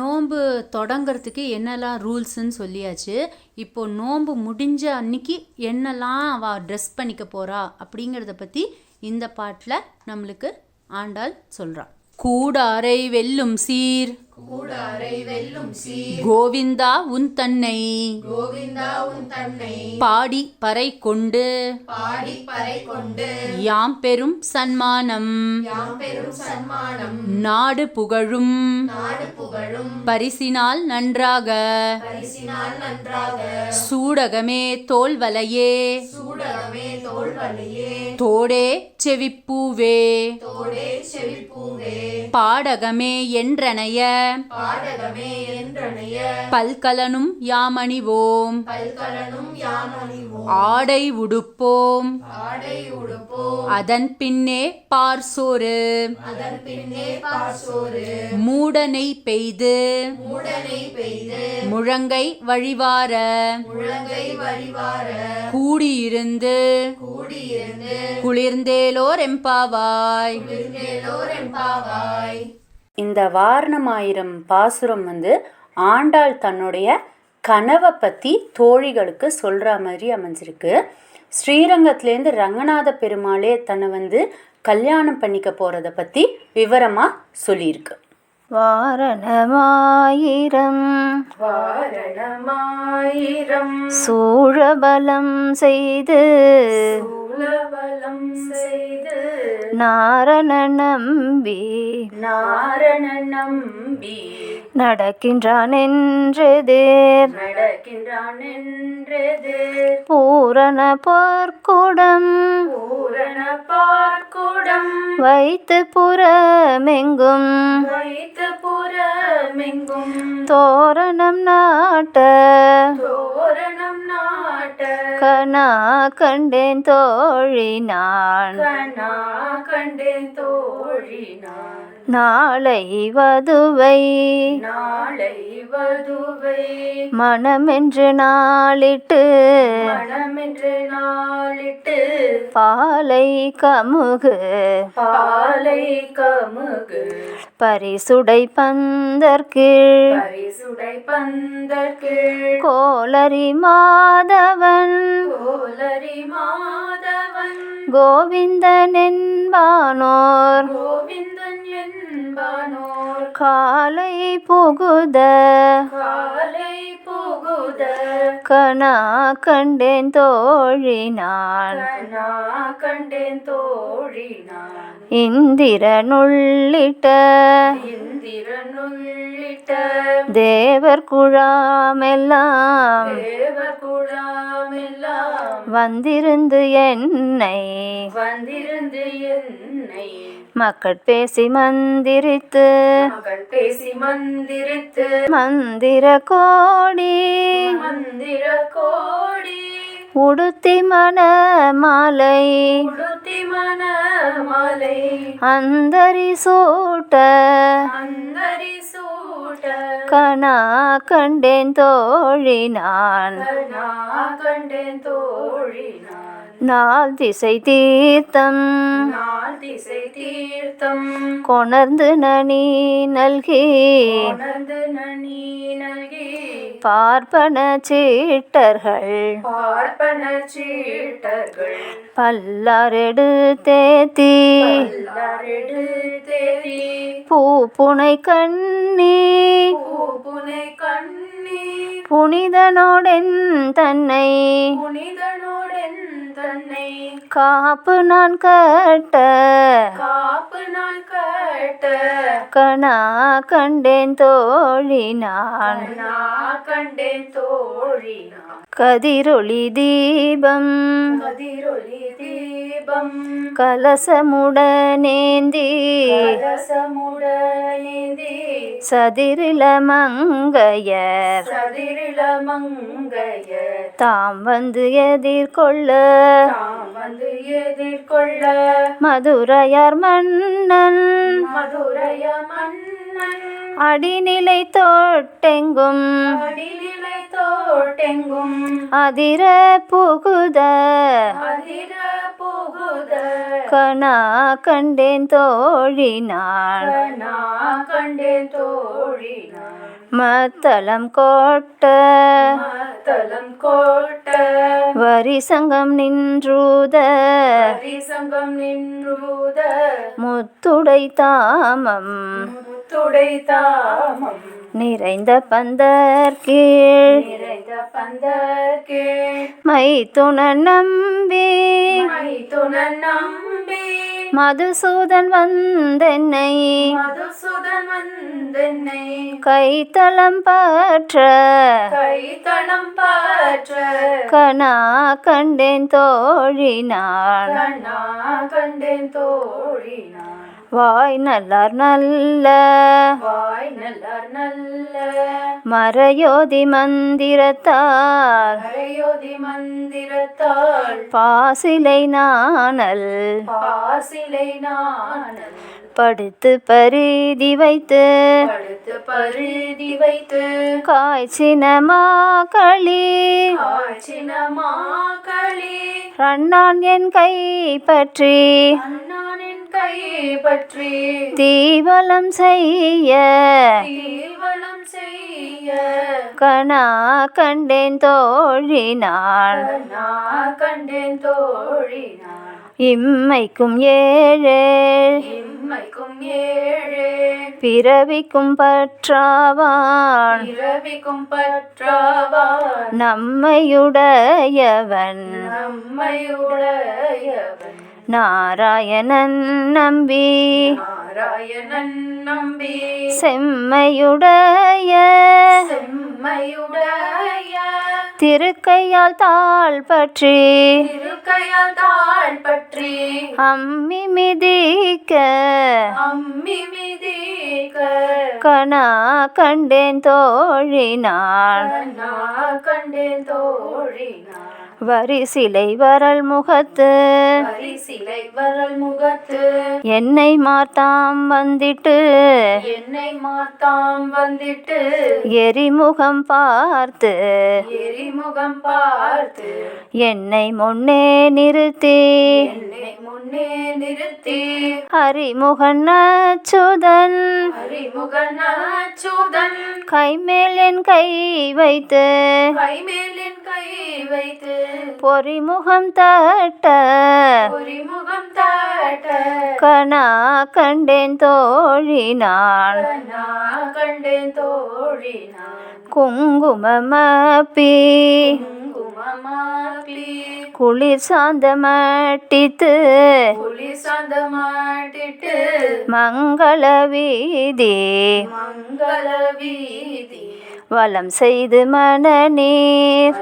நோன்பு தொடங்கிறதுக்கு என்னெல்லாம் ரூல்ஸுன்னு சொல்லியாச்சு. இப்போ நோன்பு முடிஞ்ச அன்னைக்கு என்னெல்லாம் அவள் ட்ரெஸ் பண்ணிக்க போகிறா அப்படிங்கிறத பற்றி இந்த பாட்டில் நம்மளுக்கு ஆண்டாள் சொல்கிறான் கூடாரை வெல்லும் சீர். கூடாரை வெல்லும் சீர். கோவிந்தா உன் தன்னை. கோவிந்தா உன் தன்னை. பாடி பறை கொண்டு. பாடி பறை கொண்டு. யாம் பெரும் சன்மானம். யாம் பெரும் சன்மானம். நாடு புகழும். நாடு புகழும். பரிசினால் நன்றாக. பரிசினால் நன்றாக. சூடகமே தோல்வலையே சூடகமே தோள்வலையே தோடே செவிப்பூவே. தோடே செவிப்பூவே. பாடகமே என்றனைய. பாடகமே என்றனைய. பல்கலனும் யாமணிவோம். பல்கலனும் யாமணிவோம். ஆடை உடுப்போம். ஆடை உடுப்போம். அதன் பின்னே பார்சோறு அதன் பின்னே பாசோறு மூடனை பெய்து. மூடனை பெய்து. முழங்கை வழிவார. முழங்கை வழிவார. கூடியிருந்து. கூடியிருந்து. குளிர்ந்தேலோர் எம்பாவாய். இந்த வாரணமாயிரம் பாசுரம் வந்து ஆண்டாள் தன்னுடைய கனவை பற்றி தோழிகளுக்கு சொல்கிற மாதிரி அமைஞ்சிருக்கு. ஸ்ரீரங்கத்துலேருந்து ரங்கநாத பெருமாளே தன்னை வந்து கல்யாணம் பண்ணிக்க போகிறத பற்றி விவரமாக சொல்லியிருக்கு. வாரணமாயிரம். வாரணமாயிரம். சூழபலம் செய்து சூலபலம் செய்து நாரண நம்பி நாரண நம்பி நடக்கின்றான் என்றெதிர் நடக்கின்றான் என்றது பூரண பொற்குடம் பூரண பார்க்குடம் வைத்து புறமெங்கும் வைத்து புறமெங்கும் தோரணம் நாட்ட தோரணம் நாட்ட கனா கண்டேன் தோழினான். கண்ணா கண்டேன் தோழினான். நாளை வதுவை. நாளை வதுவை. மனமென்று நாளிட்டு. மனமென்று நாளிட்டு. பாலை கமுகு. பாலை கமுகு. பரிசுடை பந்தற்கீழ். பரிசுடை பந்தற்கு கோலரி மாதவன். கோலரி மாதவன். கோவிந்தன் என்பானோர். கோவிந்தன் என்பானோர் காலை புகுத. காலை புகுத. கனா கண்டேன் தோழினான். கண்ணா கண்டேன் தோழினான். இந்திரனுள்ளிட்ட. இந்திரனுள்ளிட்ட. தேவர் குழாமெல்லாம். தேவர் குழாமெல்லாம். வந்திருந்து என்னை. வந்திருந்து என்னை. மக்கள் பேசி மந்திரித்து. மகள் பேசி மந்திரித்து. மந்திர கோடி. மந்திர கோடி. உடுத்தி மன மாலை. உடுத்தி மன மாலை. அந்தரி சூட்ட. அந்தரி சூட்ட. கனா கண்டேன் தோழினான் கண்ணா கண்டேன் தோழினான் நாள் திசை தீர்த்தம். நாள் திசை தீர்த்தம். கொணர்ந்து நனி நல்கி. உணர்ந்து நனி நல்கி. பார்ப்பன சீட்டர்கள். பார்ப்பன சீட்டர்கள். பல்லாரெடு தேத்தி. பூ புனை கண்ணி. பூப்புனை கண்ணி. புனிதனோடென் தன்னை. புனிதனோடன் தன்னை. காப்பு நான் கட்ட. காப்பு நான் கட்ட. கணா கண்டேன் தோழினான் நான். கண்டேன் தோழினான் கதிரொளி தீபம் கதிரொலி தீபம் கலசமுடனேந்தி கலசமுடனேந்தி சதிரில மங்கையர் சதிரில மங்கைய தாம் வந்து எதிர்கொள்ள தாம் வந்து எதிர்கொள்ள மதுரையார் மன்னன் மதுரைய மன்னன் அடிநிலை தொட்டெங்கும் அடிநிலை தோட்டெங்கும் அதிர புகுத அதிர புகுத கணா கண்டேன் தோழினான் கண்ணா கண்டேன் தோழினான் மத்தளம் கோட்ட மத்தளம் கோட்ட வரி சங்கம் நின்றூத ஹரிசங்கம் நின்றூத முத்துடை தாமம் முத்துடை தாமம் நிறைந்த பந்தர் கீழ். நிறைந்த பந்தர்கே மைத்துண நம்பி. மைத்துன நம்பி. மதுசூதன் வந்தென்னை. மதுசூதன் வந்தென்னை. கைத்தளம் பற்ற. கைத்தளம் பாற்ற. கனா கண்டேன் தோழினான். கண்ணா கண்டேன் தோழினான். வாய் நல்லார் நல்ல. வாய் நல்லார் நல்ல. மறையோதி மந்திரத்தால். அரையோதி மந்திரத்தாள் பாசிலை நாணல். பாசிலை நாணல். படுத்து பரிதி வைத்து. படுத்து பருதி வைத்து. காய்ச்சினமா களி. காய்ச்சினமா களி. ரண்ணான் என் கை பற்றி. அண்ணானின் கை பற்றி தீவலம் செய்ய தீவனம் செய்ய கணா கண்டேன் தோழினாள். நான் கண்டேன் தோழினான் இம்மைக்கும் ஏழேழ் இம்மைக்கும் ஏழே. பிறவிக்கும் பற்றாவான். இரவிக்கும் பற்றாவான். நம்மையுடையவன். நம்மையுடையவன். நாராயணன் நம்பி. நாராயணன் நம்பி. செம்மையுடைய செம்மையுடைய. திருக்கையால் தாள் பற்றி. திருக்கையால் தாழ் பற்றி. அம்மி மிதிக்க. அம்மி மிதிக்க. கணா கண்டேன் தோழினாள். கண்டேன் தோழினான் வரிசிலை வரல் முகத்து பரிசிலை வரல் முகத்து என்னை மாத்தாம் வந்திட்டு. என்னை மாத்தாம் வந்திட்டு. எரிமுகம் பார்த்து. எரிமுகம் பார்த்து. என்னை முன்னே நிறுத்தி. என்னை முன்னே நிறுத்தி. ஹரிமுகன் அச்சுதன். ஹரிமுகன் அச்சுதன். கைமேல் என் கை வைத்து. கைமேல் என் கை வைத்து. பொறிமுகம் தட்ட பொறிமுகம் தாட்ட கணா கண்டேன் தோழினாள் நான். கண்டேன் தோழினான் குங்குமமப்பி குங்குமமாப்பி குளிர் சாந்த மட்டித்து மங்கள வீதி. மங்கள வீதி. வலம் செய்து மனநீர்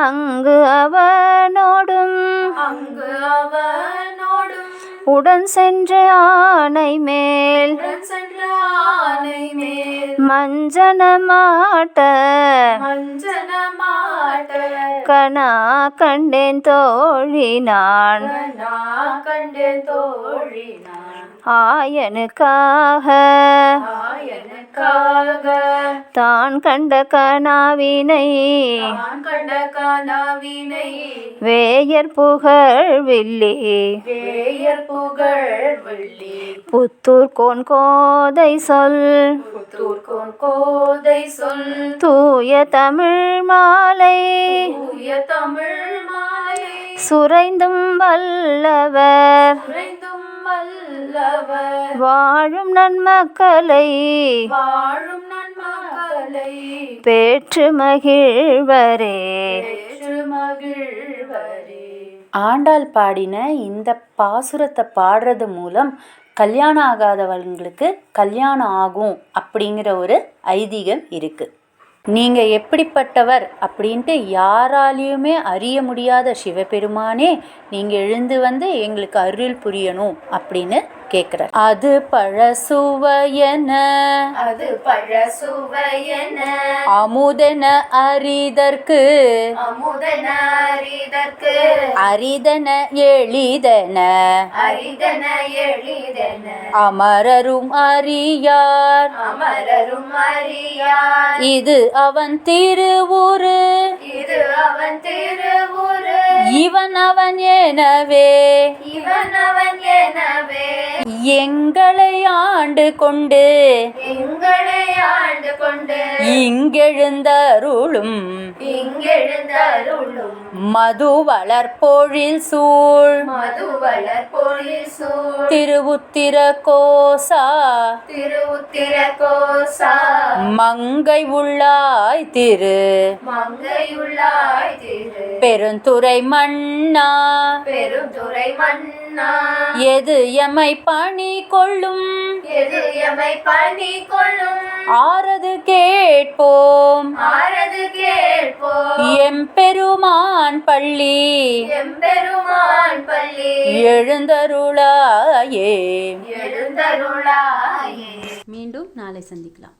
அங்கு அவனோடும் உடன் சென்ற ஆனை மேல் மஞ்சன மாட்ட கணா கண்டேன் தோழினான். நான் ஆயனுக்காக ஆயனுக்காக தான் கண்ட கனாவினை நான் கண்ட கனவினை வேயர் புகழ் வில்லி வேயர் புகழ் வெள்ளி. புத்தூர் கோன் கோதை சொல். புத்தூர் கோன் கோதை சொல். தூய தமிழ் மாலை. தூய தமிழ் மாலை. சுரைந்தும் வல்லவர். குறைந்தும் வல்லவர். வாழும் நன்மக்களை. வாழும் நன்மக்களை. பேற்று மகிழ்வரே. ஏற்று மகிழ்வரே. ஆண்டாள் பாடின இந்த பாசுரத்தை பாடுறது மூலம் கல்யாணம் ஆகாதவங்களுக்கு கல்யாணம் ஆகும் அப்படிங்கிற ஒரு ஐதீகம் இருக்குது நீங்கள் எப்படிப்பட்டவர் அப்படின்ட்டு யாராலையுமே அறிய முடியாத சிவபெருமானே நீங்கள் எழுந்து வந்து எங்களுக்கு அருள் புரியணும் அப்படின்னு கேட்குறார் அது பழசுவையன அது பழ சுவையன அமுதன அரிதற்கு அமுதன அரிதற்கு அரிதன எளிதன அரிதன எளிதன. அமரரும் அறியார். அமரரும் அறியார். இது அவன் திருவுரு. இது அவன் திருவுரு. இவன் அவன் எனவே. இவன் அவன் எனவே. எங்களை ஆண்டு கொண்டு எங்களை ஆண்டு கொண்டு இங்கெழுந்தருளும் இங்கெழுந்தருளும் மது வளர்பொழில் சூழ் மது வளர்பொழில் சூழ் திருவுத்திர கோசா திருவுத்திர கோசா மங்கை உள்ளாய் திரு மங்கையுள்ளாய் திரு பெருந்துறை மன்னா பெருந்துரை மன்னா எது எமை பணி கொள்ளும் பணி கொள்ளும் ஆறது கேட்போம். ஆரது கேட்போம். எம்பெருமான் பள்ளி. எம்பெருமான் பள்ளி. எழுந்தருளாயே. எழுந்தருளாயே. மீண்டும் நாளை சந்திக்கலாம்.